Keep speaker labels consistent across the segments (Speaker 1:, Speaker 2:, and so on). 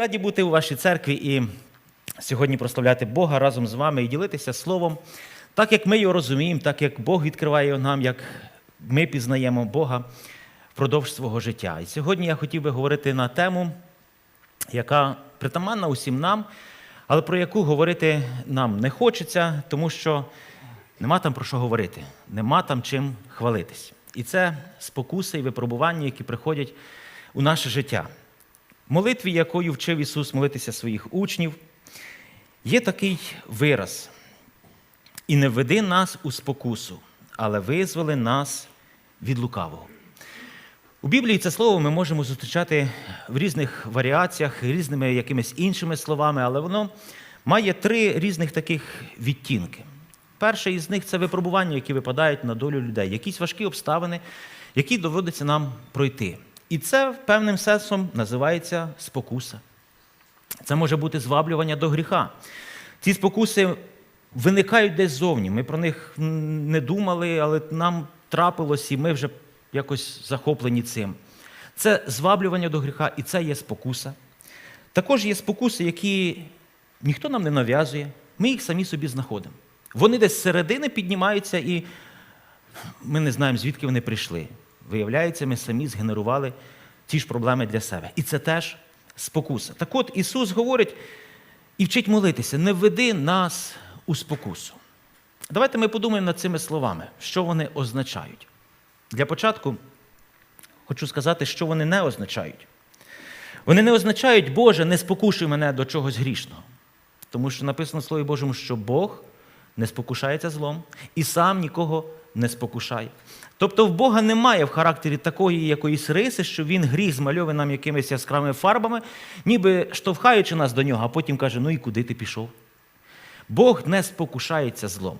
Speaker 1: раді бути у вашій церкві і сьогодні прославляти Бога разом з вами і ділитися словом, так як ми його розуміємо, так як Бог відкриває його нам, як ми пізнаємо Бога впродовж свого життя. І сьогодні я хотів би говорити на тему, яка притаманна усім нам, але про яку говорити нам не хочеться, тому що нема там про що говорити, нема там чим хвалитись. І це спокуси і випробування, які приходять у наше життя. Молитві, якою вчив Ісус молитися своїх учнів, є такий вираз. І не введи нас у спокусу, але визволи нас від лукавого. У Біблії це слово ми можемо зустрічати в різних варіаціях, різними якимись іншими словами, але воно має три різних таких відтінки. Перший із них це випробування, які випадають на долю людей, якісь важкі обставини, які доводиться нам пройти. І це певним сенсом називається спокуса. Це може бути зваблювання до гріха. Ці спокуси виникають десь зовні. Ми про них не думали, але нам трапилось, і ми вже якось захоплені цим. Це зваблювання до гріха, і це є спокуса. Також є спокуси, які ніхто нам не нав'язує, ми їх самі собі знаходимо. Вони десь з середини піднімаються, і ми не знаємо, звідки вони прийшли. Виявляється, ми самі згенерували ті ж проблеми для себе. І це теж спокуса. Так от Ісус говорить і вчить молитися: не введи нас у спокусу. Давайте ми подумаємо над цими словами, що вони означають. Для початку хочу сказати, що вони не означають. Вони не означають, Боже, не спокушуй мене до чогось грішного. Тому що написано в Слові Божому, що Бог не спокушається злом і сам нікого не спокушає. Тобто в Бога немає в характері такої якоїсь риси, що він гріх змальовує нам якимись яскравими фарбами, ніби штовхаючи нас до нього, а потім каже: ну і куди ти пішов? Бог не спокушається злом.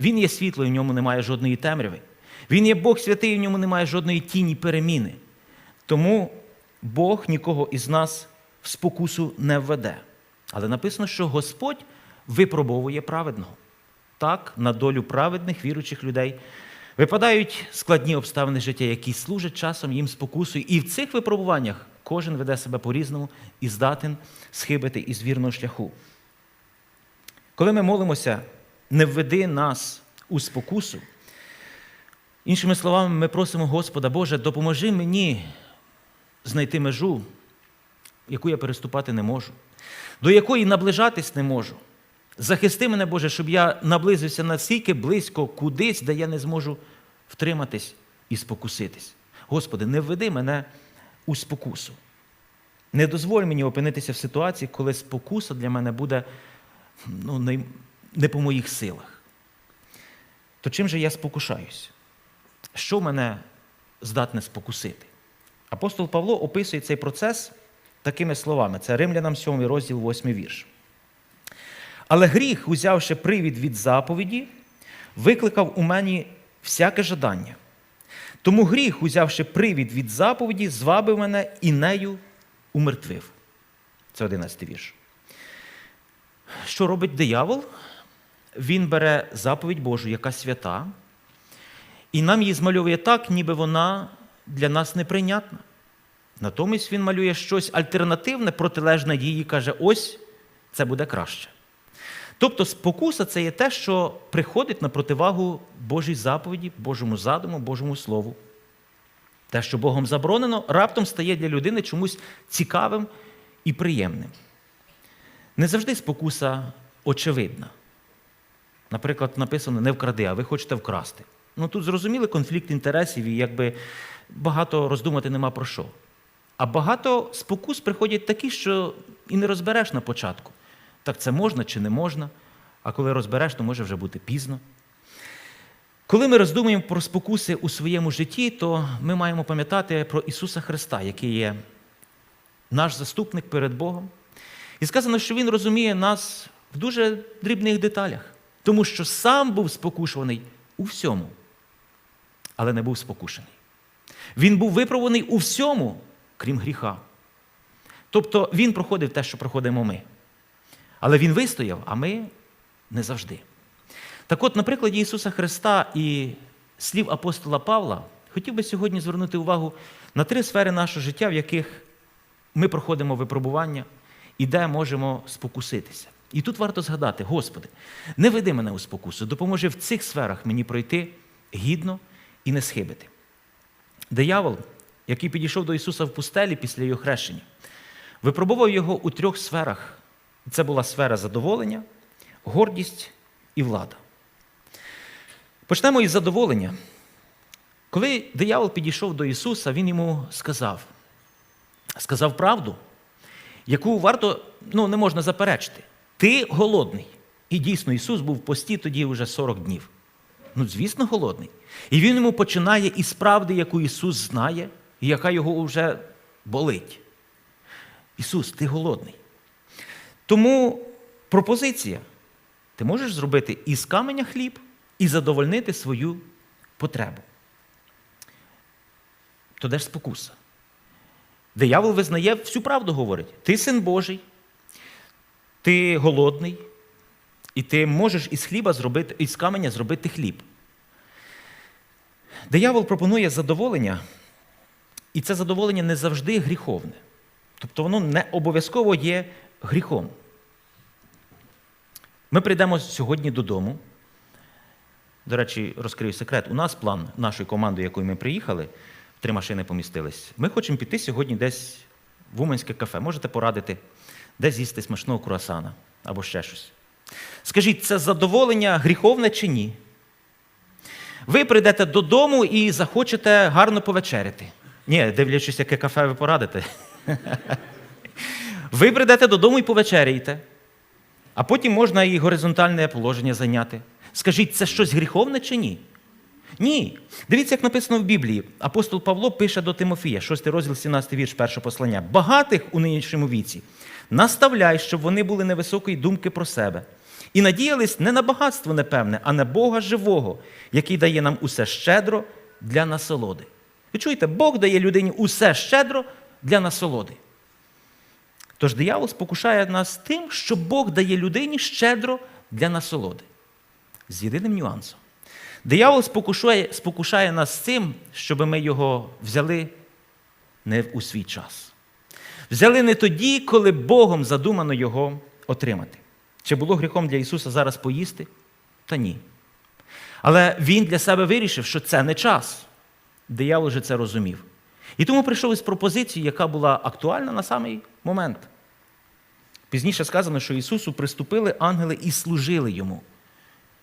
Speaker 1: Він є світло, і в ньому немає жодної темряви. Він є Бог святий, і в ньому немає жодної тіні переміни. Тому Бог нікого із нас в спокусу не введе. Але написано, що Господь випробовує праведного. Так, на долю праведних віруючих людей випадають складні обставини життя, які служать часом їм спокусою. І в цих випробуваннях кожен веде себе по-різному і здатен схибити із вірного шляху. Коли ми молимося, не введи нас у спокусу. Іншими словами, ми просимо Господа, Боже, допоможи мені знайти межу, яку я переступати не можу, до якої наближатись не можу. Захисти мене, Боже, щоб я наблизився настільки близько кудись, де я не зможу втриматись і спокуситись. Господи, не введи мене у спокусу. Не дозволь мені опинитися в ситуації, коли спокуса для мене буде ну, не, не по моїх силах. То чим же я спокушаюсь? Що мене здатне спокусити? Апостол Павло описує цей процес такими словами: це Римлянам 7 розділ, 8 вірш. Але гріх, узявши привід від заповіді, викликав у мені всяке жадання. Тому гріх, узявши привід від заповіді, звабив мене і нею умертвив. Це 11 вірш. Що робить диявол? Він бере заповідь Божу, яка свята, і нам її змальовує так, ніби вона для нас неприйнятна. Натомість він малює щось альтернативне, протилежне їй каже: ось це буде краще. Тобто спокуса це є те, що приходить на противагу Божій заповіді, Божому задуму, Божому Слову. Те, що Богом заборонено, раптом стає для людини чомусь цікавим і приємним. Не завжди спокуса очевидна. Наприклад, написано не вкради, а ви хочете вкрасти. Ну тут зрозуміли конфлікт інтересів, і якби багато роздумати нема про що. А багато спокус приходять такі, що і не розбереш на початку. Так це можна чи не можна, а коли розбереш, то може вже бути пізно. Коли ми роздумуємо про спокуси у своєму житті, то ми маємо пам'ятати про Ісуса Христа, який є наш заступник перед Богом. І сказано, що Він розуміє нас в дуже дрібних деталях, тому що сам був спокушуваний у всьому, але не був спокушений. Він був випробуваний у всьому, крім гріха. Тобто він проходив те, що проходимо ми. Але він вистояв, а ми не завжди. Так от, на прикладі Ісуса Христа і слів апостола Павла, хотів би сьогодні звернути увагу на три сфери нашого життя, в яких ми проходимо випробування, і де можемо спокуситися. І тут варто згадати, Господи, не веди мене у спокусу, допоможи в цих сферах мені пройти гідно і не схибити. Диявол, який підійшов до Ісуса в пустелі після його хрещення, випробував його у трьох сферах. Це була сфера задоволення, гордість і влада. Почнемо із задоволення. Коли диявол підійшов до Ісуса, Він йому сказав, сказав правду, яку варто, ну, не можна заперечити. Ти голодний. І дійсно, Ісус був в пості тоді вже 40 днів. Ну, звісно, голодний. І він йому починає із правди, яку Ісус знає, і яка його вже болить. Ісус, ти голодний. Тому пропозиція: ти можеш зробити із каменя хліб і задовольнити свою потребу. То де ж спокуса? Диявол визнає всю правду говорить. Ти син Божий, ти голодний, і ти можеш із хліба зробити, із каменя зробити хліб. Диявол пропонує задоволення, і це задоволення не завжди гріховне. Тобто воно не обов'язково є гріхом. Ми прийдемо сьогодні додому. До речі, розкрию секрет. У нас план нашої команди, якою ми приїхали, три машини помістились. Ми хочемо піти сьогодні десь в Уманське кафе. Можете порадити, де з'їсти смачного круасана або ще щось. Скажіть, це задоволення гріховне чи ні? Ви прийдете додому і захочете гарно повечеряти. Ні, дивлячись, яке кафе ви порадите. Ви прийдете додому і повечеряєте, а потім можна і горизонтальне положення зайняти. Скажіть, це щось гріховне чи ні? Ні. Дивіться, як написано в Біблії. Апостол Павло пише до Тимофія, 6 розділ, 17 вірш, перше послання. Багатих у нинішньому віці наставляй, щоб вони були невисокої думки про себе. І надіялись не на багатство непевне, а на Бога живого, який дає нам усе щедро для насолоди. Ви чуєте, Бог дає людині усе щедро для насолоди. Тож диявол спокушає нас тим, що Бог дає людині щедро для насолоди. З єдиним нюансом. Диявол спокушає, спокушає нас цим, щоб ми його взяли не у свій час. Взяли не тоді, коли Богом задумано його отримати. Чи було гріхом для Ісуса зараз поїсти? Та ні. Але Він для себе вирішив, що це не час. Диявол вже це розумів. І тому прийшов із пропозицією, яка була актуальна на самий момент. Пізніше сказано, що Ісусу приступили ангели і служили йому.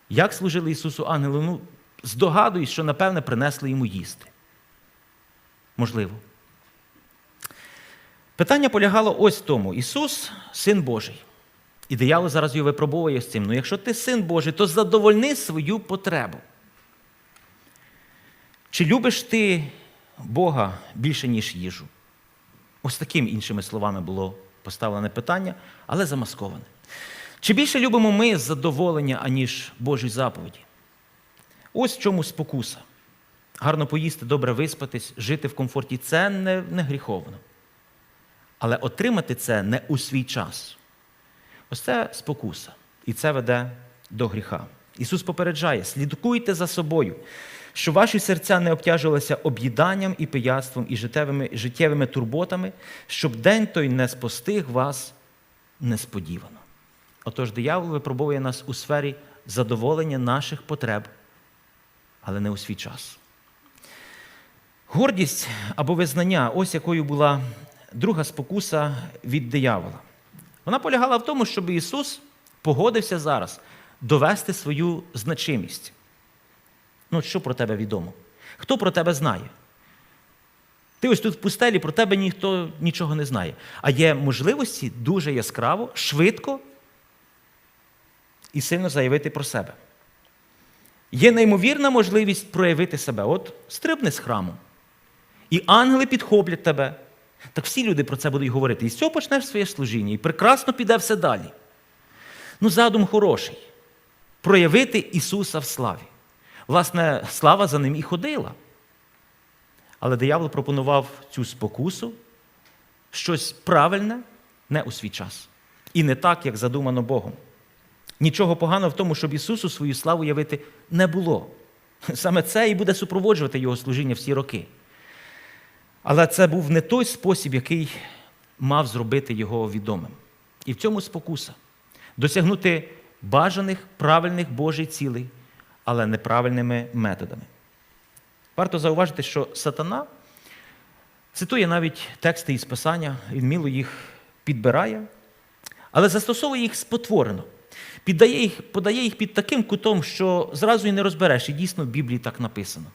Speaker 1: Як служили Ісусу ангели? Ну, здогадуюсь, що, напевне, принесли йому їсти. Можливо. Питання полягало ось в тому: Ісус син Божий. І диявол зараз його випробовує з цим. Ну, якщо ти син Божий, то задовольни свою потребу. Чи любиш ти Бога більше, ніж їжу? Ось таким іншими словами було поставлене питання, але замасковане. Чи більше любимо ми задоволення, аніж Божі заповіді? Ось в чому спокуса. Гарно поїсти, добре виспатись, жити в комфорті це не, не гріховно. Але отримати це не у свій час. Ось це спокуса. І це веде до гріха. Ісус попереджає: слідкуйте за собою, щоб ваші серця не обтяжувалися об'їданням і пияцтвом, і життєвими, життєвими турботами, щоб день той не спостиг вас несподівано. Отож, диявол випробовує нас у сфері задоволення наших потреб, але не у свій час. Гордість або визнання, ось якою була друга спокуса від диявола. Вона полягала в тому, щоб Ісус погодився зараз довести свою значимість. Ну, що про тебе відомо? Хто про тебе знає? Ти ось тут в пустелі, про тебе ніхто нічого не знає. А є можливості дуже яскраво, швидко і сильно заявити про себе. Є неймовірна можливість проявити себе. От стрибни з храму. І ангели підхоплять тебе. Так всі люди про це будуть говорити. І з цього почнеш своє служіння, і прекрасно піде все далі. Ну, задум хороший. Проявити Ісуса в славі. Власне, слава за ним і ходила. Але диявол пропонував цю спокусу, щось правильне, не у свій час. І не так, як задумано Богом. Нічого поганого в тому, щоб Ісусу свою славу явити не було. Саме це і буде супроводжувати Його служіння всі роки. Але це був не той спосіб, який мав зробити його відомим. І в цьому спокуса досягнути бажаних правильних Божих цілей, але неправильними методами. Варто зауважити, що сатана цитує навіть тексти із Писання, він міло їх підбирає, але застосовує їх спотворено. Піддає їх, подає їх під таким кутом, що зразу і не розбереш, і дійсно в Біблії так написано.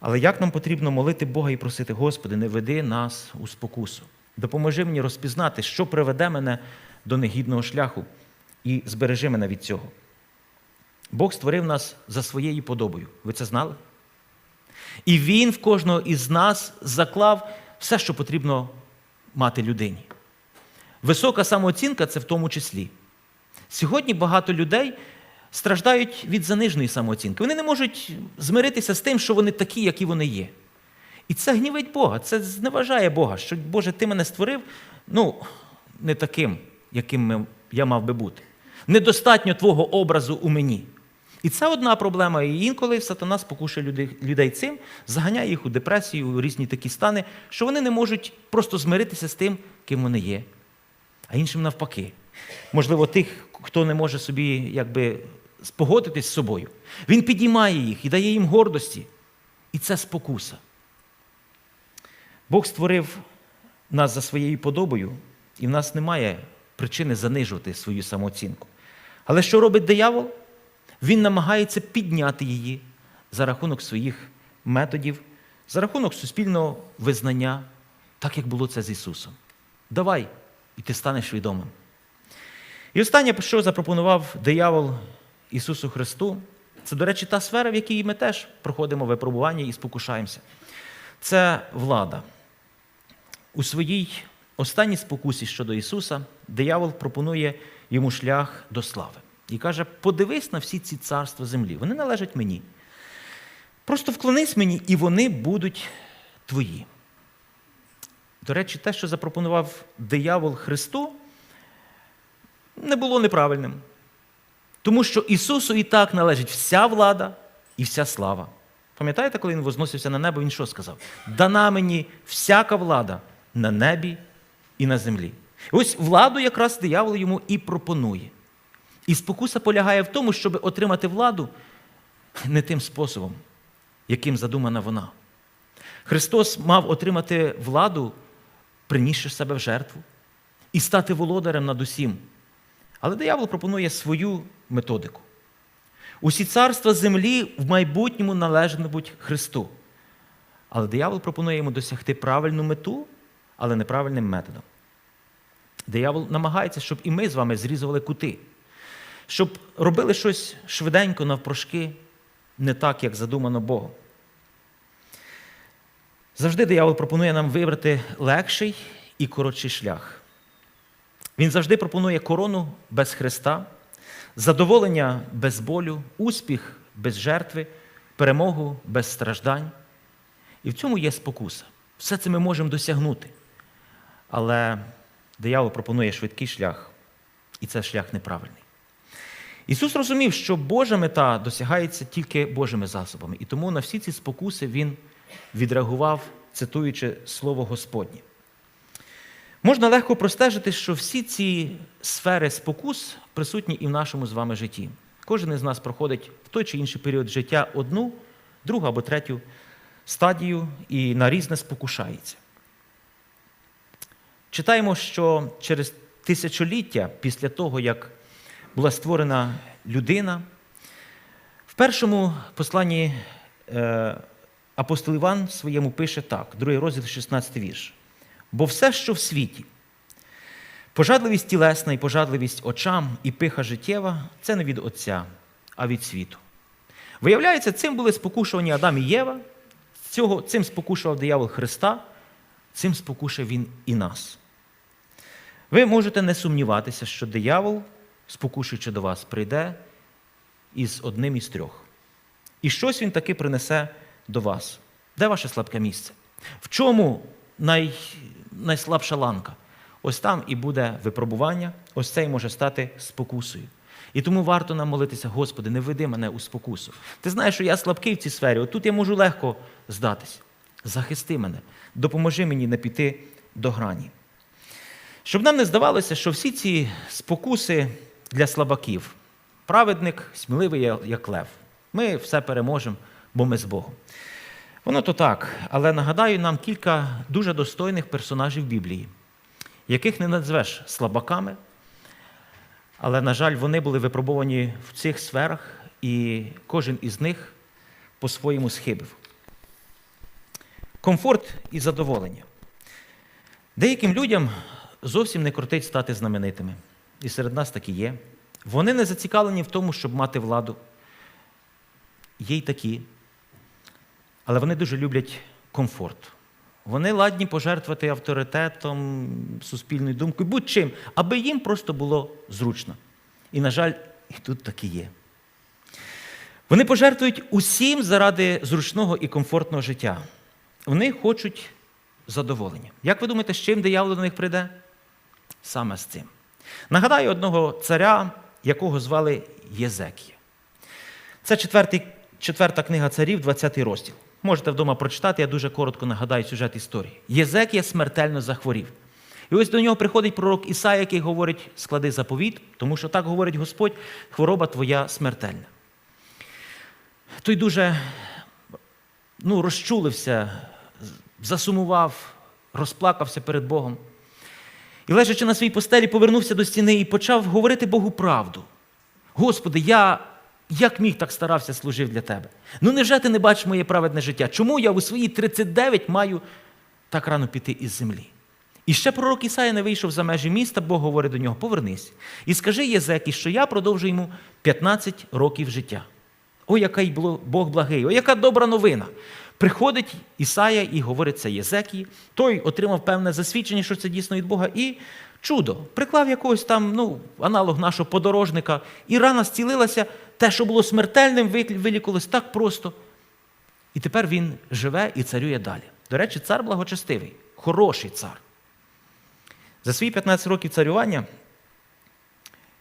Speaker 1: Але як нам потрібно молити Бога і просити, Господи, не веди нас у спокусу. Допоможи мені розпізнати, що приведе мене до негідного шляху, і збережи мене від цього. Бог створив нас за своєю подобою. Ви це знали? І Він в кожного із нас заклав все, що потрібно мати людині. Висока самооцінка це в тому числі. Сьогодні багато людей страждають від заниженої самооцінки. Вони не можуть змиритися з тим, що вони такі, які вони є. І це гнівить Бога, це зневажає Бога, що, Боже, ти мене створив, ну, не таким, яким я мав би бути. Недостатньо твого образу у мені. І це одна проблема. І інколи сатана спокушує людей, цим, заганяє їх у депресію, у різні такі стани, що вони не можуть просто змиритися з тим, ким вони є. А іншим навпаки. Можливо, тих, хто не може собі якби, спогодитись з собою. Він підіймає їх і дає їм гордості. І це спокуса. Бог створив нас за своєю подобою, і в нас немає причини занижувати свою самооцінку. Але що робить диявол? Він намагається підняти її за рахунок своїх методів, за рахунок суспільного визнання, так як було це з Ісусом. Давай, і ти станеш відомим. І останнє, що запропонував диявол Ісусу Христу, це, до речі, та сфера, в якій ми теж проходимо випробування і спокушаємося. Це влада. У своїй останній спокусі щодо Ісуса диявол пропонує йому шлях до слави. І каже: подивись на всі ці царства землі, вони належать мені. Просто вклонись мені, і вони будуть твої. До речі, те, що запропонував диявол Христу, не було неправильним. Тому що Ісусу і так належить вся влада і вся слава. Пам'ятаєте, коли він возносився на небо, він що сказав? Дана мені всяка влада на небі і на землі. Ось владу якраз диявол йому і пропонує. І спокуса полягає в тому, щоб отримати владу не тим способом, яким задумана вона. Христос мав отримати владу, принісши себе в жертву, і стати володарем над усім. Але диявол пропонує свою методику. Усі царства землі в майбутньому належатимуть Христу. Але диявол пропонує йому досягти правильну мету, але неправильним методом. Диявол намагається, щоб і ми з вами зрізували кути, щоб робили щось швиденько навпрошки, не так, як задумано Богом. Завжди диявол пропонує нам вибрати легший і коротший шлях. Він завжди пропонує корону без Христа, задоволення без болю, успіх без жертви, перемогу без страждань. І в цьому є спокуса. Все це ми можемо досягнути. Але диявол пропонує швидкий шлях, і це шлях неправильний. Ісус розумів, що Божа мета досягається тільки Божими засобами, і тому на всі ці спокуси Він відреагував, цитуючи Слово Господнє. Можна легко простежити, що всі ці сфери спокус присутні і в нашому з вами житті. Кожен із нас проходить в той чи інший період життя одну, другу або третю стадію і на різне спокушається. Читаємо, що через тисячоліття після того, як була створена людина, в першому посланні е, апостол Іван своєму пише так, другий розділ, 16 вірш. Бо все, що в світі, пожадливість тілесна і пожадливість очам і пиха життєва це не від Отця, а від світу. Виявляється, цим були спокушувані Адам і Єва, цього, цим спокушував диявол Христа, цим спокушав він і нас. Ви можете не сумніватися, що диявол, спокушуючи до вас, прийде із одним із трьох. І щось він таки принесе до вас. Де ваше слабке місце? В чому най, найслабша ланка? Ось там і буде випробування, ось це і може стати спокусою. І тому варто нам молитися, Господи, не веди мене у спокусу. Ти знаєш, що я слабкий в цій сфері, отут я можу легко здатись. Захисти мене, допоможи мені не піти до грані. Щоб нам не здавалося, що всі ці спокуси для слабаків. Праведник сміливий, як лев. Ми все переможемо, бо ми з Богом. Воно то так, але нагадаю нам кілька дуже достойних персонажів Біблії, яких не назвеш слабаками, але, на жаль, вони були випробовані в цих сферах, і кожен із них по-своєму схибив. Комфорт і задоволення. Деяким людям зовсім не крутить стати знаменитими. І серед нас такі є. Вони не зацікавлені в тому, щоб мати владу. Є й такі. Але вони дуже люблять комфорт. Вони ладні пожертвувати авторитетом, суспільною думкою, будь-чим, аби їм просто було зручно. І, на жаль, і тут такі є. Вони пожертвують усім заради зручного і комфортного життя. Вони хочуть задоволення. Як ви думаєте, з чим диявол до них прийде? Саме з цим. Нагадаю одного царя, якого звали Єзекія. Це четверта книга царів, 20 розділ. Можете вдома прочитати, я дуже коротко нагадаю сюжет історії. Єзекія смертельно захворів. І ось до нього приходить пророк Ісая, який говорить: склади заповіт, тому що так говорить Господь, хвороба твоя смертельна. Той дуже ну, розчулився, засумував, розплакався перед Богом. І, лежачи на своїй постелі, повернувся до стіни і почав говорити Богу правду. Господи, я як міг так старався служив для тебе? Ну невже ти не бачиш моє праведне життя? Чому я у свої 39 маю так рано піти із землі? І ще пророк Ісая не вийшов за межі міста, Бог говорить до нього: повернись. І скажи Єзекі, що я продовжу йому 15 рокий життя. О, який Бог благий, о, яка добра новина. Приходить Ісая і говорить це Єзекії. Той отримав певне засвідчення, що це дійсно від Бога, і чудо. Приклав якогось там ну, аналог нашого подорожника, і рана зцілилася, те, що було смертельним, вилікувалось так просто. І тепер він живе і царює далі. До речі, цар благочестивий, хороший цар. За свої 15 років царювання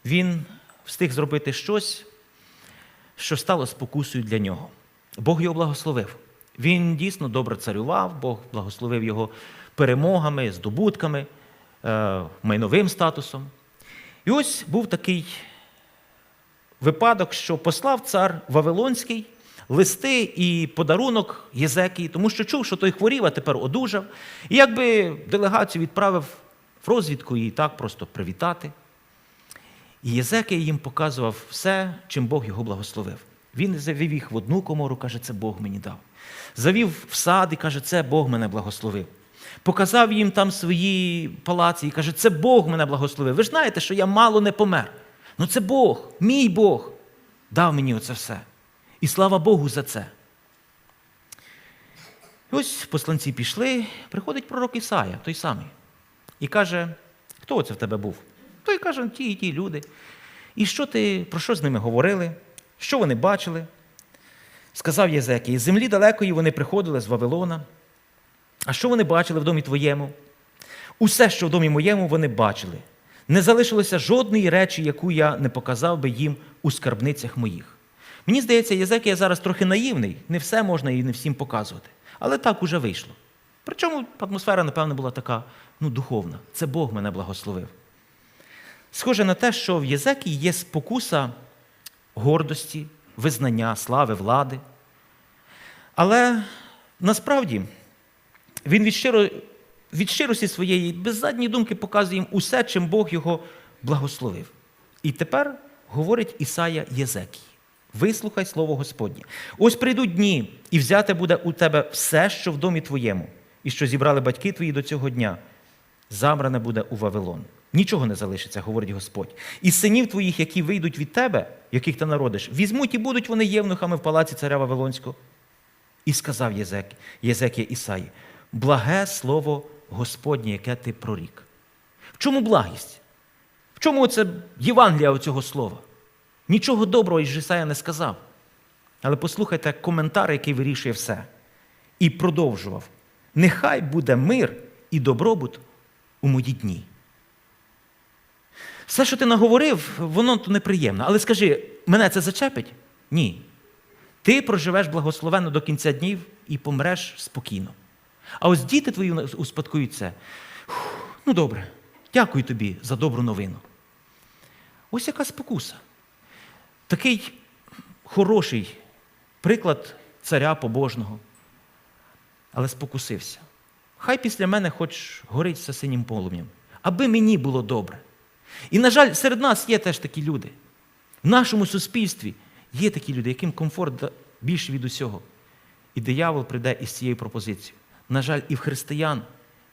Speaker 1: він встиг зробити щось, що стало спокусою для нього. Бог його благословив. Він дійсно добре царював, Бог благословив його перемогами, здобутками, е, майновим статусом. І ось був такий випадок, що послав цар Вавилонський листи і подарунок Єзекії, тому що чув, що той хворів, а тепер одужав. І якби делегацію відправив в розвідку і так просто привітати. І Єзекія їм показував все, чим Бог його благословив. Він завів їх в одну комору, каже, це Бог мені дав. Завів в сад і каже, це Бог мене благословив. Показав їм там свої палаці і каже, це Бог мене благословив. Ви ж знаєте, що я мало не помер. Ну це Бог, мій Бог, дав мені оце все. І слава Богу за це. І ось посланці пішли, приходить пророк Ісая, той самий, і каже, хто оце в тебе був? Той каже, ті і ті люди. І що ти, про що з ними говорили? Що вони бачили? Сказав Єзекій, з землі далекої вони приходили з Вавилона. А що вони бачили в домі твоєму? Усе, що в домі моєму, вони бачили. Не залишилося жодної речі, яку я не показав би їм у скарбницях моїх. Мені здається, Єзекія зараз трохи наївний, не все можна і не всім показувати. Але так уже вийшло. Причому атмосфера, напевно, була така ну, духовна. Це Бог мене благословив. Схоже на те, що в Єзекії є спокуса гордості, визнання, слави, влади. Але насправді він від, щиро, від щирості своєї, без задньої думки показує їм усе, чим Бог його благословив. І тепер говорить Ісая Єзекії. Вислухай слово Господнє. Ось прийдуть дні, і взяте буде у тебе все, що в домі твоєму, і що зібрали батьки твої до цього дня. Забране буде у Вавилон. Нічого не залишиться, говорить Господь. І синів твоїх, які вийдуть від тебе, яких ти народиш, візьмуть і будуть вони євнухами в палаці царя Вавилонського. І сказав Єзек, Єзекія Ісаї, благе слово Господнє, яке ти прорік. В чому благість? В чому це Євангелія цього слова? Нічого доброго із Ісая не сказав. Але послухайте коментар, який вирішує все. І продовжував: нехай буде мир і добробут у мої дні. Все, що ти наговорив, воно то неприємно. Але скажи, мене це зачепить? Ні. Ти проживеш благословенно до кінця днів і помреш спокійно. А ось діти твої успадкують це. Ну добре, Дякую тобі за добру новину. Ось яка спокуса. Такий хороший приклад царя побожного, але спокусився. Хай після мене хоч горить все синім полум'ям, аби мені було добре. І, на жаль, серед нас є теж такі люди. В нашому суспільстві є такі люди, яким комфорт більше від усього. І диявол прийде із цією пропозицією. На жаль, і в християн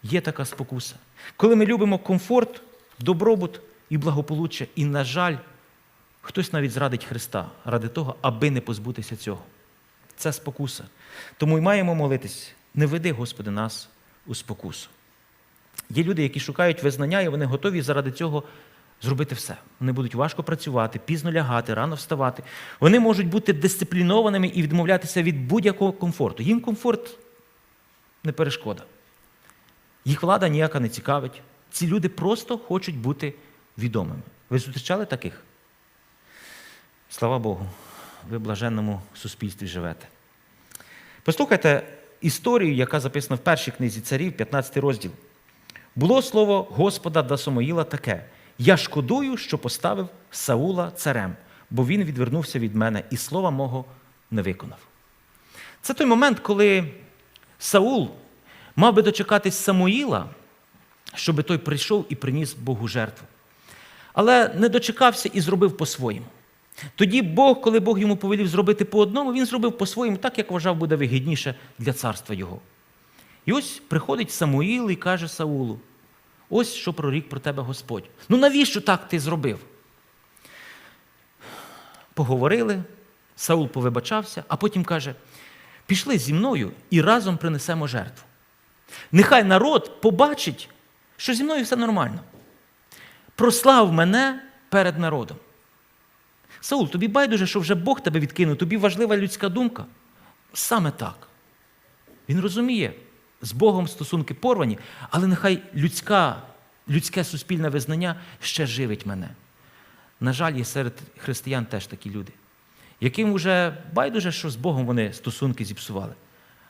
Speaker 1: є така спокуса. Коли ми любимо комфорт, добробут і благополуччя, і, на жаль, хтось навіть зрадить Христа ради того, аби не позбутися цього. Це спокуса. Тому й маємо молитись, не веди, Господи, нас у спокусу. Є люди, які шукають визнання, і вони готові заради цього зробити все. Вони будуть важко працювати, пізно лягати, рано вставати. Вони можуть бути дисциплінованими і відмовлятися від будь-якого комфорту. Їм комфорт не перешкода. Їх влада ніяка не цікавить. Ці люди просто хочуть бути відомими. Ви зустрічали таких? Слава Богу, ви в блаженному суспільстві живете. Послухайте історію, яка записана в першій книзі царів, 15 розділ. Було слово Господа до Самоїла таке: Я шкодую, що поставив Саула царем, бо він відвернувся від мене і слова мого не виконав. Це той момент, коли Саул мав би дочекатись Самуїла, щоб той прийшов і приніс Богу жертву. Але не дочекався і зробив по-своєму. Тоді Бог, коли Бог йому повелів зробити по одному, він зробив по-своєму, так як вважав буде вигідніше для царства його. І ось приходить Самуїл і каже Саулу: ось що прорік про тебе Господь. Ну навіщо так ти зробив? Поговорили, Саул повибачався, а потім каже: пішли зі мною і разом принесемо жертву. Нехай народ побачить, що зі мною все нормально. Прослав мене перед народом. Саул, тобі байдуже, що вже Бог тебе відкинув, тобі важлива людська думка. Саме так. Він розуміє, з Богом стосунки порвані, але нехай людська, людське суспільне визнання ще живить мене. На жаль, є серед християн теж такі люди, яким вже байдуже, що з Богом вони стосунки зіпсували.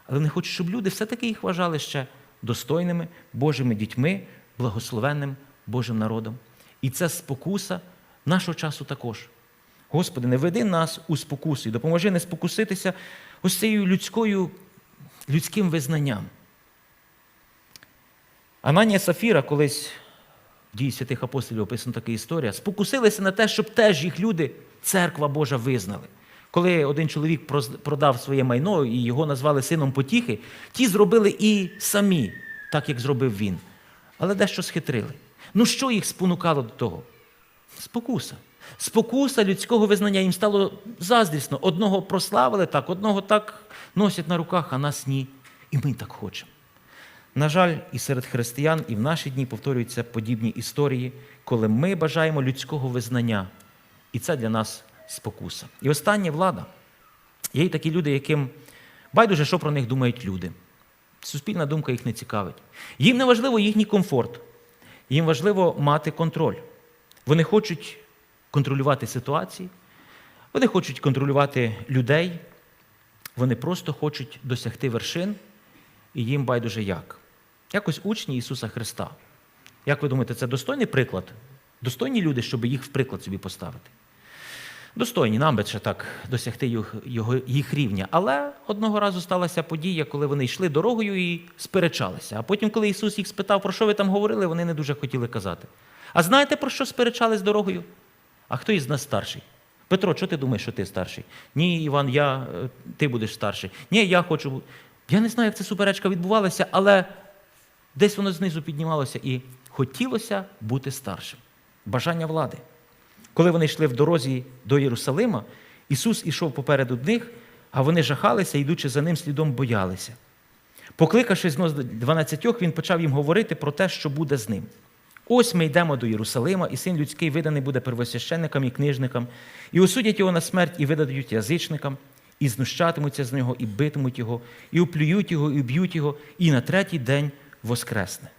Speaker 1: Але вони хочуть, щоб люди все-таки їх вважали ще достойними Божими дітьми, благословенним Божим народом. І це спокуса нашого часу також. Господи, не веди нас у спокусу і допоможи не спокуситися ось цією людською, людським визнанням. Ананія Сафіра колись в дії святих апостолів описана така історія, спокусилися на те, щоб теж їх люди, церква Божа, визнали. Коли один чоловік продав своє майно і його назвали сином потіхи, ті зробили і самі, так як зробив він. Але дещо схитрили. Ну що їх спонукало до того? Спокуса. Спокуса людського визнання їм стало заздрісно. Одного прославили так, одного так носять на руках, а нас ні. І ми так хочемо. На жаль, і серед християн, і в наші дні повторюються подібні історії, коли ми бажаємо людського визнання. І це для нас спокуса. І остання влада. Є й такі люди, яким байдуже, що про них думають люди. Суспільна думка їх не цікавить. Їм не важливо їхній комфорт, їм важливо мати контроль. Вони хочуть контролювати ситуації, вони хочуть контролювати людей, вони просто хочуть досягти вершин, і їм байдуже як. Якось учні Ісуса Христа. Як ви думаєте, це достойний приклад? Достойні люди, щоб їх в приклад собі поставити? Достойні, нам би ще так досягти їх, його, їх рівня. Але одного разу сталася подія, коли вони йшли дорогою і сперечалися. А потім, коли Ісус їх спитав, про що ви там говорили, вони не дуже хотіли казати. А знаєте, про що сперечались дорогою? А хто із нас старший? Петро, що ти думаєш, що ти старший? Ні, Іван, я, е, ти будеш старший. Ні, я хочу. Я не знаю, як ця суперечка відбувалася, але десь воно знизу піднімалося і хотілося бути старшим. Бажання влади. Коли вони йшли в дорозі до Єрусалима, Ісус ішов попереду них, а вони жахалися, йдучи за ним слідом, боялися. Покликавши знов дванадцятьох, він почав їм говорити про те, що буде з ним. Ось ми йдемо до Єрусалима, і син людський виданий буде первосвященникам і книжникам, і осудять його на смерть, і видадуть язичникам, і знущатимуться з нього, і битимуть його, і оплюють його, і вб'ють його, і на третій день воскресне.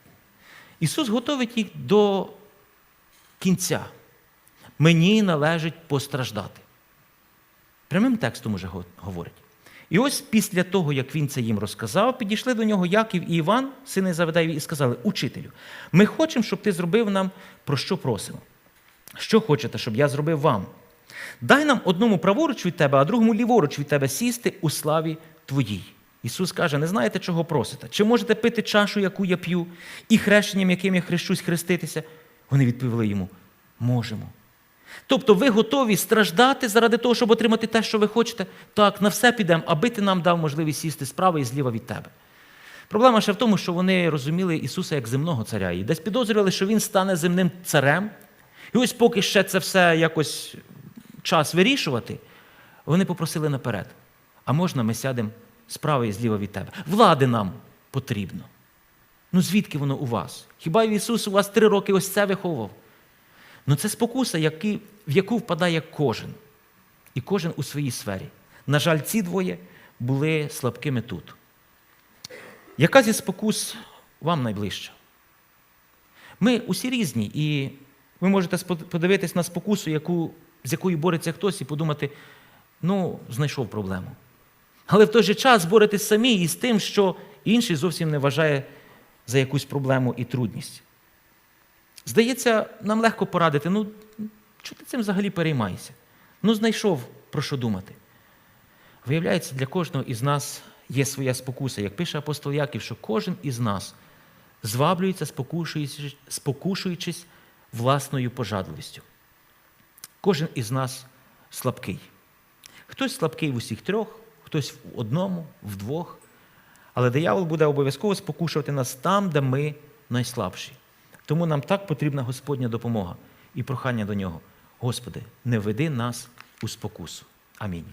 Speaker 1: Ісус готовить їх до кінця. Мені належить постраждати. Прямим текстом уже говорить. І ось після того, як він це їм розказав, підійшли до нього Яків і Іван, сини Заведаєві, і сказали: Учителю, ми хочемо, щоб ти зробив нам про що просимо. Що хочете, щоб я зробив вам? Дай нам одному праворуч від тебе, а другому ліворуч від тебе сісти у славі твоїй. Ісус каже: не знаєте, чого просите? Чи можете пити чашу, яку я п'ю, і хрещенням, яким я хрещусь, хреститися? Вони відповіли йому: можемо. Тобто ви готові страждати заради того, щоб отримати те, що ви хочете? Так, на все підемо, аби ти нам дав можливість сісти справа і зліва від тебе. Проблема ще в тому, що вони розуміли Ісуса як земного царя і десь підозрювали, що Він стане земним царем. І ось поки ще це все якось час вирішувати, вони попросили наперед. А можна ми сядемо справа і зліва від тебе? Влади нам потрібно. Ну звідки воно у вас? Хіба Ісус у вас три роки ось це виховував? Ну це спокуса, які, в яку впадає кожен. І кожен у своїй сфері. На жаль, ці двоє були слабкими тут. Яка зі спокус вам найближча? Ми усі різні, і ви можете подивитись на спокусу, яку, з якою бореться хтось, і подумати, ну, знайшов проблему. Але в той же час боретесь самі із тим, що інший зовсім не вважає за якусь проблему і трудність. Здається, нам легко порадити, ну, чого ти цим взагалі переймаєшся? Ну, знайшов про що думати. Виявляється, для кожного із нас є своя спокуса. Як пише апостол Яків, що кожен із нас зваблюється, спокушуючись, спокушуючись власною пожадливістю. Кожен із нас слабкий. Хтось слабкий в усіх трьох, хтось в одному, в двох. Але диявол буде обов'язково спокушувати нас там, де ми найслабші. Тому нам так потрібна Господня допомога і прохання до нього. Господи, не веди нас у спокусу. Амінь.